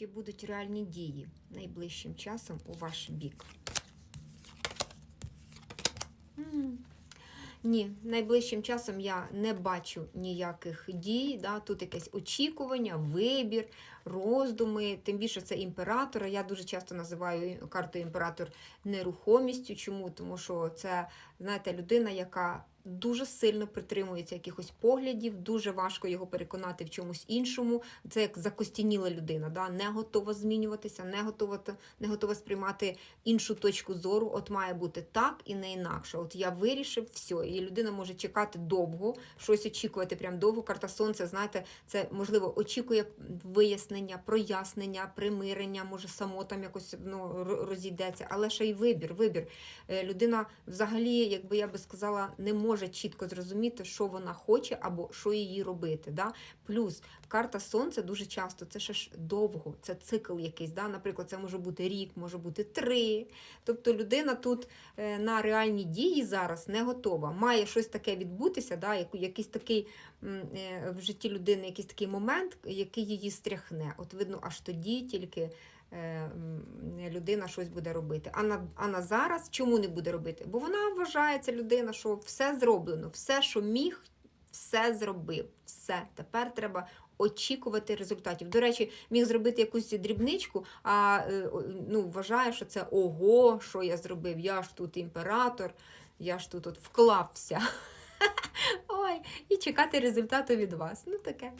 Чи будуть реальні дії найближчим часом у ваш бік? Ні, найближчим часом я не бачу ніяких дій. Да? Тут якесь очікування, вибір, роздуми. Тим більше це імператора. Я дуже часто називаю карту імператор нерухомістю. Чому? Тому що це, знаєте, людина, яка дуже сильно притримується якихось поглядів, дуже важко його переконати в чомусь іншому. Це як закостяніла людина, да? не готова змінюватися, не готова, не готова сприймати іншу точку зору. От має бути так і не інакше. От я вирішив все. І людина може чекати довго, щось очікувати прям довго. Карта сонця, знаєте, це можливо очікує вияснення, прояснення, примирення, може само там якось ну, розійдеться, але ще й вибір. Вибір. Е, Людина взагалі, якби я би сказала, не може чітко зрозуміти, що вона хоче або що їй робити. Да? Плюс карта сонця дуже часто це ще ж довго, це цикл якийсь. Да? Наприклад, це може бути рік, може бути три. Тобто людина тут е, на реальні дії зараз не готова. Має щось таке відбутися, да? якийсь такий е, в житті людини, якийсь такий момент, який її стряхне. От видно, аж тоді тільки. Людина щось буде робити. А на, а на зараз чому не буде робити? Бо вона вважає ця людина, що все зроблено, все, що міг, все зробив. Все. Tепер треба очікувати результатів. До речі, міг зробити якусь дрібничку, а е, ну, вважає, що це ого, що я зробив. Я ж тут імператор, я ж тут от вклався. Ой, і чекати результату від вас. Ну таке.